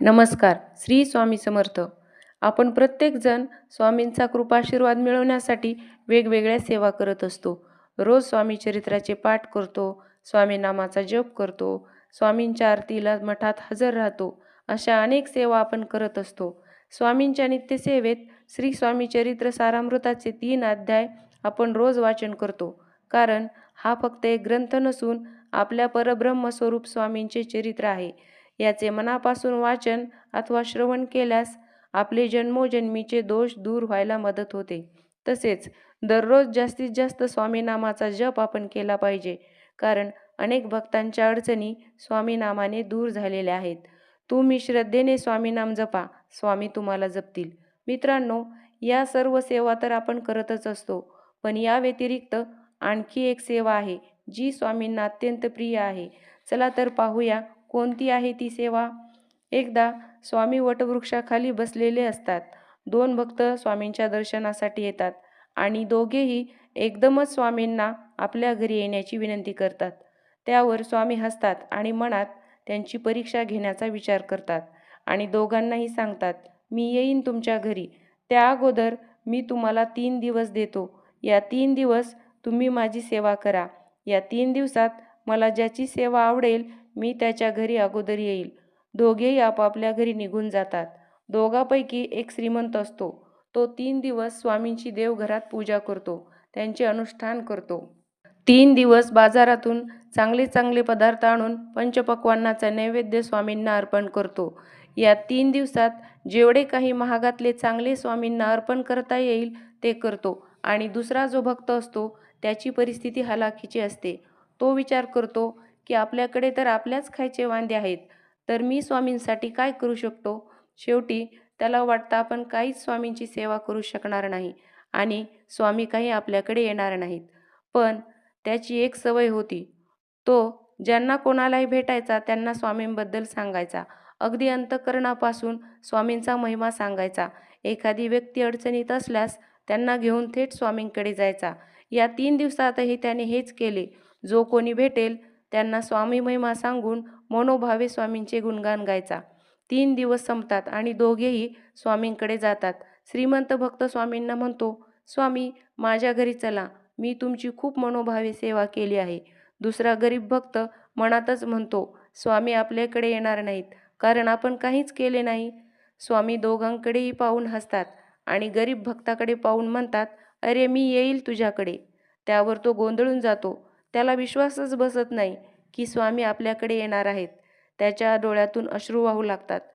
नमस्कार श्री स्वामी समर्थ. आपण प्रत्येकजण स्वामींचा कृपाशीर्वाद मिळवण्यासाठी वेगवेगळ्या सेवा करत असतो. रोज स्वामी चरित्राचे पाठ करतो स्वामी नामाचा जप करतो स्वामींच्या आरतीला मठात हजर राहतो अशा अनेक सेवा आपण करत असतो. स्वामींच्या नित्यसेवेत श्री स्वामी चरित्र सारामृताचे तीन अध्याय आपण रोज वाचन करतो. कारण हा फक्त एक ग्रंथ नसून आपल्या परब्रह्म स्वरूप स्वामींचे चरित्र आहे. याचे मनापासून वाचन अथवा श्रवण केल्यास आपले जन्मोजन्मीचे दोष दूर व्हायला मदत होते. तसेच दररोज जास्तीत जास्त स्वामीनामाचा जप आपण केला पाहिजे कारण अनेक भक्तांच्या अडचणी स्वामीनामाने दूर झालेल्या आहेत. तुम्ही श्रद्धेने स्वामीनाम जपा स्वामी तुम्हाला जपतील. मित्रांनो या सर्व सेवा तर आपण करतच असतो पण या व्यतिरिक्त आणखी एक सेवा आहे जी स्वामींना अत्यंत प्रिय आहे. चला तर पाहूया कोणती आहे ती सेवा? एकदा स्वामी वटवृक्षाखाली बसलेले असतात. दोन भक्त स्वामींच्या दर्शनासाठी येतात आणि दोघेही एकदमच स्वामींना आपल्या घरी येण्याची विनंती करतात. त्यावर स्वामी हसतात आणि मनात त्यांची परीक्षा घेण्याचा विचार करतात आणि दोघांनाही सांगतात मी येईन तुमच्या घरी. त्या अगोदर मी तुम्हाला तीन दिवस देतो. या तीन दिवस तुम्ही माझी सेवा करा. या तीन दिवसात मला ज्याची सेवा आवडेल मी त्याच्या घरी अगोदर येईल. दोघेही आपापल्या घरी निघून जातात. दोघांपैकी एक श्रीमंत असतो. तो तीन दिवस स्वामींची देवघरात पूजा करतो. त्यांचे अनुष्ठान करतो. तीन दिवस बाजारातून चांगले चांगले पदार्थ आणून पंचपक्वान्नाचा नैवेद्य स्वामींना अर्पण करतो. या तीन दिवसात जेवढे काही महागातले चांगले स्वामींना अर्पण करता येईल ते करतो आणि दुसरा जो भक्त असतो त्याची परिस्थिती हलाखीची असते. तो विचार करतो की आपल्याकडे तर आपल्याच खायचे वांदे आहेत. तर मी स्वामींसाठी काय करू शकतो? शेवटी त्याला वाटतं आपण काहीच स्वामींची सेवा करू शकणार नाही आणि स्वामी काही आपल्याकडे येणार नाहीत. पण त्याची एक सवय होती. तो ज्यांना कोणालाही भेटायचा त्यांना स्वामींबद्दल सांगायचा. अगदी अंतकरणापासून स्वामींचा महिमा सांगायचा. एखादी व्यक्ती अडचणीत असल्यास त्यांना घेऊन थेट स्वामींकडे जायचा. या तीन दिवसातही त्याने हेच केले. जो कोणी भेटेल त्यांना स्वामी महिमा सांगून मनोभावे स्वामींचे गुणगान गायचा. तीन दिवस संपतात आणि दोघेही स्वामींकडे जातात. श्रीमंत भक्त स्वामींना म्हणतो स्वामी माझ्या घरी चला. मी तुमची खूप मनोभावे सेवा केली आहे. दुसरा गरीब भक्त मनातच म्हणतो स्वामी आपल्याकडे येणार नाहीत कारण आपण काहीच केले नाही. स्वामी दोघांकडेही पाहून हसतात आणि गरीब भक्ताकडे पाहून म्हणतात अरे मी येईल तुझ्याकडे. त्यावर तो गोंधळून जातो. त्याला विश्वासच बसत नाही की स्वामी आपल्याकडे येणार आहेत. त्याच्या डोळ्यातून अश्रू वाहू लागतात.